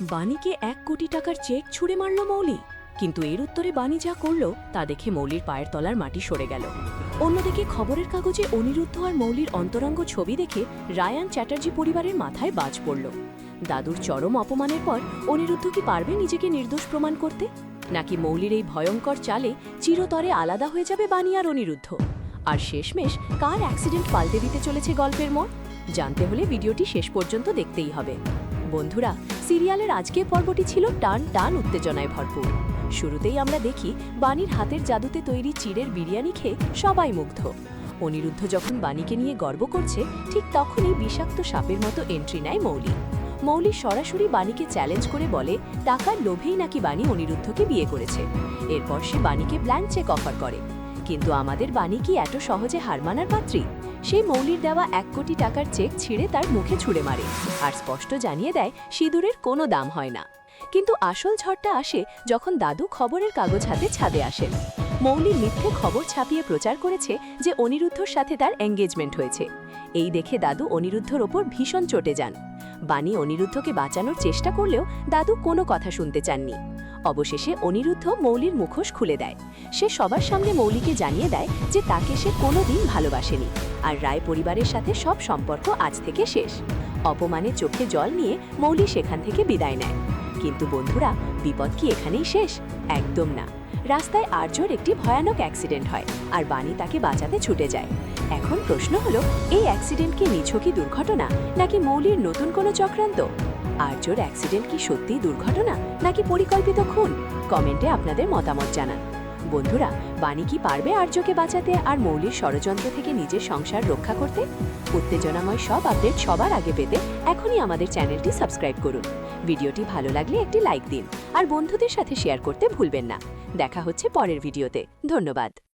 বাণীকে এক কোটি টাকার চেক ছুঁড়ে মারল মৌলি। কিন্তু এর উত্তরে বাণী যা করল, তা দেখে মৌলির পায়ের তলার মাটি সরে গেল। অন্যদিকে খবরের কাগজে অনিরুদ্ধ আর মৌলির অন্তরঙ্গ ছবি দেখে রায়ান চ্যাটার্জি পরিবারের মাথায় বাজ পড়ল। দাদুর চরম অপমানের পর অনিরুদ্ধ কি পারবে নিজেকে নির্দোষ প্রমাণ করতে? নাকি মৌলির এই ভয়ঙ্কর চালে চিরতরে আলাদা হয়ে যাবে বাণী আর অনিরুদ্ধ? আর শেষমেশ কার অ্যাক্সিডেন্ট পাল্টে দিতে চলেছে গল্পের মোড়? জানতে হলে ভিডিওটি শেষ পর্যন্ত দেখতেই হবে। বন্ধুরা, সিরিয়ালের আজকের পর্বটি ছিল টান টান উত্তেজনায় ভরপুর। শুরুতেই আমরা দেখি বাণীর হাতের জাদুতে তৈরি চিড়ের বিরিয়ানি খেয়ে সবাই মুগ্ধ। অনিরুদ্ধ যখন বাণীকে নিয়ে গর্ব করছে, ঠিক তখনই বিষাক্ত সাপের মতো এন্ট্রি নেয় মৌলি। মৌলি সরাসরি বাণীকে চ্যালেঞ্জ করে বলে, টাকার লোভেই নাকি বাণী অনিরুদ্ধকে বিয়ে করেছে? এরপর সে বাণীকে ব্ল্যাঙ্ক চেক অফার করে। কিন্তু আমাদের বাণী কি এত সহজে হার মানার পাত্রী? সেই মৌলির দেওয়া এক কোটি টাকার চেক ছিঁড়ে তার মুখে ছুঁড়ে মারে আর স্পষ্ট জানিয়ে দেয়, সিঁদুরের কোনো দাম হয় না। কিন্তু আসল ঝড়টা আসে যখন দাদু খবরের কাগজ হাতে ছাদে আসেন। মৌলি মিথ্যে খবর ছাপিয়ে প্রচার করেছে যে অনিরুদ্ধর সাথে তার এঙ্গেজমেন্ট হয়েছে। এই দেখে দাদু অনিরুদ্ধর ওপর ভীষণ চটে যান। বাণী অনিরুদ্ধকে বাঁচানোর চেষ্টা করলেও দাদু কোনো কথা শুনতে চাননি। অবশেষে অনিরুদ্ধ মৌলির মুখোশ খুলে দেয়। সে সবার সামনে মৌলিকে জানিয়ে দেয় যে তাকে সে কোনোদিন ভালোবাসেনি আর রায় পরিবারের সাথে সব সম্পর্ক আজ থেকে শেষ। অপমানে চোখে জল নিয়ে মৌলি সেখান থেকে বিদায় নেয়। কিন্তু বন্ধুরা, বিপদ কি এখানেই শেষ? একদম না। রাস্তায় আর্যর একটি ভয়ানক অ্যাক্সিডেন্ট হয় আর বাণী তাকে বাঁচাতে ছুটে যায়। এখন প্রশ্ন হলো, এই অ্যাক্সিডেন্ট কি নিছকই দুর্ঘটনা নাকি মৌলির নতুন কোনো চক্রান্ত? আর্যর অ্যাক্সিডেন্ট কি সত্যিই দুর্ঘটনা, নাকি পরিকল্পিত খুন? কমেন্টে আপনাদের মতামত জানান। বন্ধুরা, বাণী কি পারবে আর্যকে বাঁচাতে আর মৌলির ষড়যন্ত্র থেকে নিজের সংসার রক্ষা করতে? উত্তেজনাময় সব আপডেট সবার আগে পেতে এখনই আমাদের চ্যানেলটি সাবস্ক্রাইব করুন। ভিডিওটি ভালো লাগলে একটি লাইক দিন। আর বন্ধুদের সাথে শেয়ার করতে ভুলবেন না। দেখা হচ্ছে পরের ভিডিওতে ধন্যবাদ।